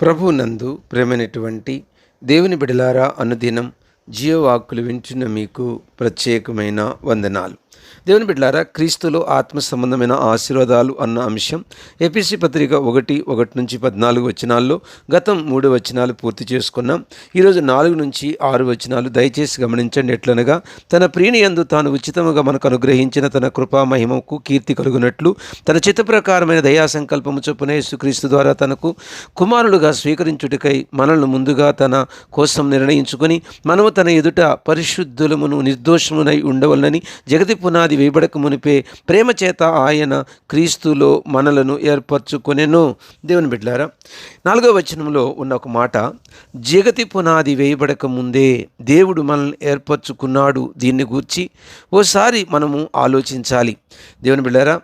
ప్రభు నందు ప్రేమైనటువంటి దేవుని బిడలారా అనుదినం జీవవాక్కులు వింటున్న మీకు ప్రత్యేకమైన వందనాలు. దేవుని బిడ్డలారా క్రీస్తులో ఆత్మ సంబంధమైన ఆశీర్వాదాలు అన్న అంశం ఏపీసీ పత్రిక ఒకటి ఒకటి నుంచి పద్నాలుగు వచనాల్లో గతం మూడు వచనాలు పూర్తి చేసుకున్నాం. ఈరోజు నాలుగు నుంచి ఆరు వచనాలు దయచేసి గమనించండి. ఎట్లనగా తన ప్రియుని యందు తాను ఉచితముగా మనకు అనుగ్రహించిన తన కృపా మహిమకు కీర్తి కలుగునట్లు తన చిత్త ప్రకారమైన దయా సంకల్పము చొప్పున యేసుక్రీస్తు ద్వారా తనకు కుమారులుగా స్వీకరించుటకై మనల్ని ముందుగా తన కోసం నిర్ణయించుకొని మనము తన ఎదుట పరిశుద్ధులమును నిర్దోషమునై ఉండవలనని జగతి పునాది వేయబడక మునిపే ప్రేమ చేత ఆయన క్రీస్తులో మనలను ఏర్పరచుకొనెను. దేవుని బిడ్డారా నాలుగో వచనంలో ఉన్న ఒక మాట జగతి పునాది వేయబడక ముందే దేవుడు మనల్ని ఏర్పరచుకున్నాడు. దీన్ని గూర్చి ఓసారి మనము ఆలోచించాలి. దేవుని బిడ్డారా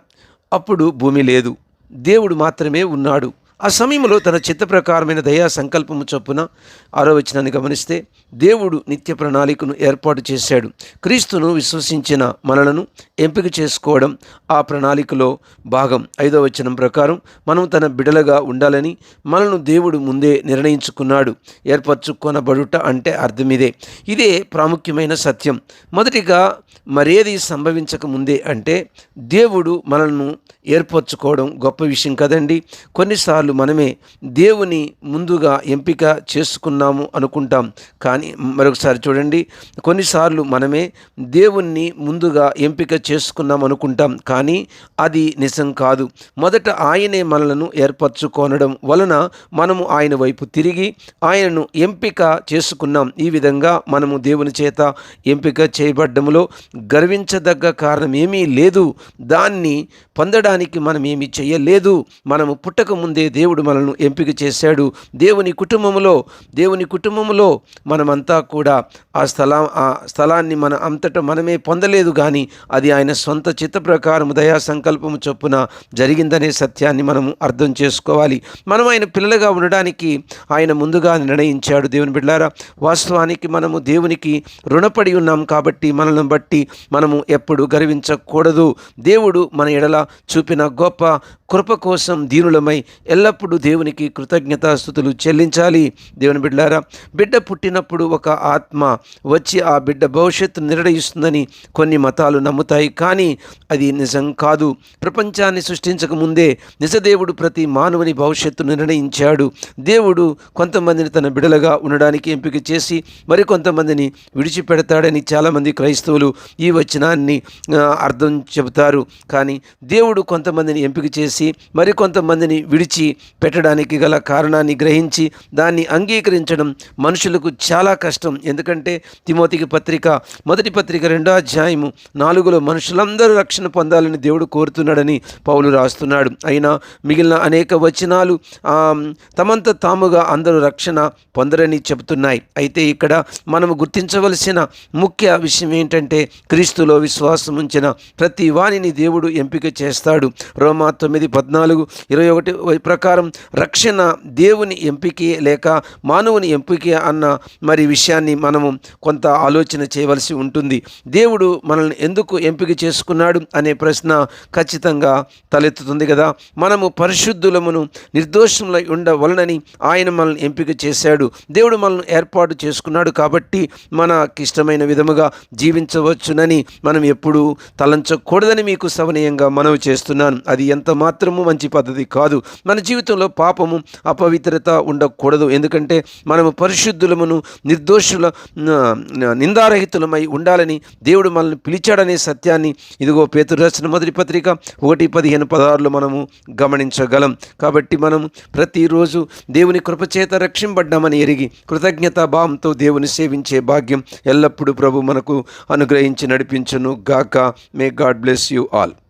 అప్పుడు భూమి లేదు. దేవుడు మాత్రమే ఉన్నాడు. ఆ సమయంలో తన చిత్త ప్రకారమైన దయా సంకల్పము చొప్పున ఆరోవచనాన్ని గమనిస్తే దేవుడు నిత్య ప్రణాళికను ఏర్పాటు చేశాడు. క్రీస్తును విశ్వసించిన మనలను ఎంపిక చేసుకోవడం ఆ ప్రణాళికలో భాగం. ఐదో వచనం ప్రకారం మనం తన బిడలగా ఉండాలని మనను దేవుడు ముందే నిర్ణయించుకున్నాడు. ఏర్పరచుకొనబడుట అంటే అర్థం ఇదే ఇదే ప్రాముఖ్యమైన సత్యం. మొదటిగా మరేది సంభవించక ముందే అంటే దేవుడు మనల్ని ఏర్పరచుకోవడం గొప్ప విషయం కదండి. కొన్నిసార్లు మనమే దేవుని ముందుగా ఎంపిక చేసుకున్నాము అనుకుంటాం. కానీ మరొకసారి చూడండి కొన్నిసార్లు మనమే దేవుణ్ణి ముందుగా ఎంపిక చేసుకున్నాం అనుకుంటాం. కానీ అది నిజం కాదు. మొదట ఆయనే మనలను ఏర్పరచుకోనడం వలన మనము ఆయన వైపు తిరిగి ఆయనను ఎంపిక చేసుకున్నాం. ఈ విధంగా మనము దేవుని చేత ఎంపిక చేయబడ్డంలో గర్వించదగ్గ కారణం ఏమీ లేదు. దాన్ని పొందడానికి మనం ఏమి చేయలేదు. మనము పుట్టక ముందే దేవుడు మనల్ని ఎంపిక చేశాడు. దేవుని కుటుంబంలో దేవుని కుటుంబంలో మనమంతా కూడా ఆ స్థలా ఆ స్థలాన్ని మన అంతటా మనమే పొందలేదు కానీ అది ఆయన సొంత చిత్త ప్రకారం దయా సంకల్పము చొప్పున జరిగిందనే సత్యాన్ని మనము అర్థం చేసుకోవాలి. మనం ఆయన పిల్లలుగా ఉండడానికి ఆయన ముందుగా నిర్ణయించాడు. దేవుని బిడ్డారా వాస్తవానికి మనము దేవునికి రుణపడి ఉన్నాం కాబట్టి మనల్ని బట్టి మనము ఎప్పుడు గర్వించకూడదు. దేవుడు మన ఎడల చూపిన గొప్ప కృప కోసం దీనులమై ఎల్లప్పుడూ దేవునికి కృతజ్ఞతాస్థుతులు చెల్లించాలి. దేవుని బిడ్డారా బిడ్డ పుట్టినప్పుడు ఒక ఆత్మ వచ్చి ఆ బిడ్డ భవిష్యత్తు నిర్ణయిస్తుందని కొన్ని మతాలు నమ్ముతాయి. కానీ అది నిజం కాదు. ప్రపంచాన్ని సృష్టించక ముందే నిజదేవుడు ప్రతి మానవుని భవిష్యత్తు నిర్ణయించాడు. దేవుడు కొంతమందిని తన బిడలుగా ఉండడానికి ఎంపిక చేసి మరికొంతమందిని విడిచిపెడతాడని చాలామంది క్రైస్తవులు ఈ వచనాన్ని అర్థం చెబుతారు. కానీ దేవుడు కొంతమందిని ఎంపిక చేసి మరికొంతమందిని విడిచి పెట్టడానికి గల కారణాన్ని గ్రహించి దాన్ని అంగీకరించడం మనుషులకు చాలా కష్టం. ఎందుకంటే తిమోతికి పత్రిక మొదటి పత్రిక రెండో అధ్యాయము నాలుగులో మనుషులందరూ రక్షణ పొందాలని దేవుడు కోరుతున్నాడని పౌలు రాస్తున్నాడు. అయినా మిగిలిన అనేక వచనాలు తమంత తాముగా అందరూ రక్షణ పొందరని చెబుతున్నాయి. అయితే ఇక్కడ మనము గుర్తించవలసిన ముఖ్య విషయం ఏంటంటే క్రీస్తులో విశ్వాసం ఉంచిన ప్రతి వాణిని దేవుడు ఎంపిక చేస్తాడు. రోమా తొమ్మిది పద్నాలుగు ఇరవై ఒకటి ప్రకారం రక్షణ దేవుని ఎంపికే లేక మానవుని ఎంపికే అన్న మరి విషయాన్ని మనము కొంత ఆలోచన చేయవలసి ఉంటుంది. దేవుడు మనల్ని ఎందుకు ఎంపిక చేసుకున్నాడు అనే ప్రశ్న ఖచ్చితంగా తలెత్తుతుంది కదా. మనము పరిశుద్ధులమును నిర్దోషములై ఉండవలనని ఆయన మనల్ని ఎంపిక చేశాడు. దేవుడు మనల్ని ఏర్పాటు చేసుకున్నాడు కాబట్టి మనకిష్టమైన విధముగా జీవించవచ్చునని మనం ఎప్పుడూ తలంచకూడదని మీకు సవనీయంగా మనవి చేస్తున్నాను. అది ఎంత మాత్రం మాత్రము మంచి పద్ధతి కాదు. మన జీవితంలో పాపము అపవిత్రత ఉండకూడదు. ఎందుకంటే మనము పరిశుద్ధులమును నిర్దోషుల నిందారహితులమై ఉండాలని దేవుడు మనల్ని పిలిచాడనే సత్యాన్ని ఇదిగో పేతురు రాసిన మొదటి పత్రిక ఒకటి పదిహేను పదహారులు మనము గమనించగలం. కాబట్టి మనము ప్రతిరోజు దేవుని కృపచేత రక్షింపడ్డామని ఎరిగి కృతజ్ఞతా భావంతో దేవుని సేవించే భాగ్యం ఎల్లప్పుడూ ప్రభు మనకు అనుగ్రహించి నడిపించును గాక may god bless you all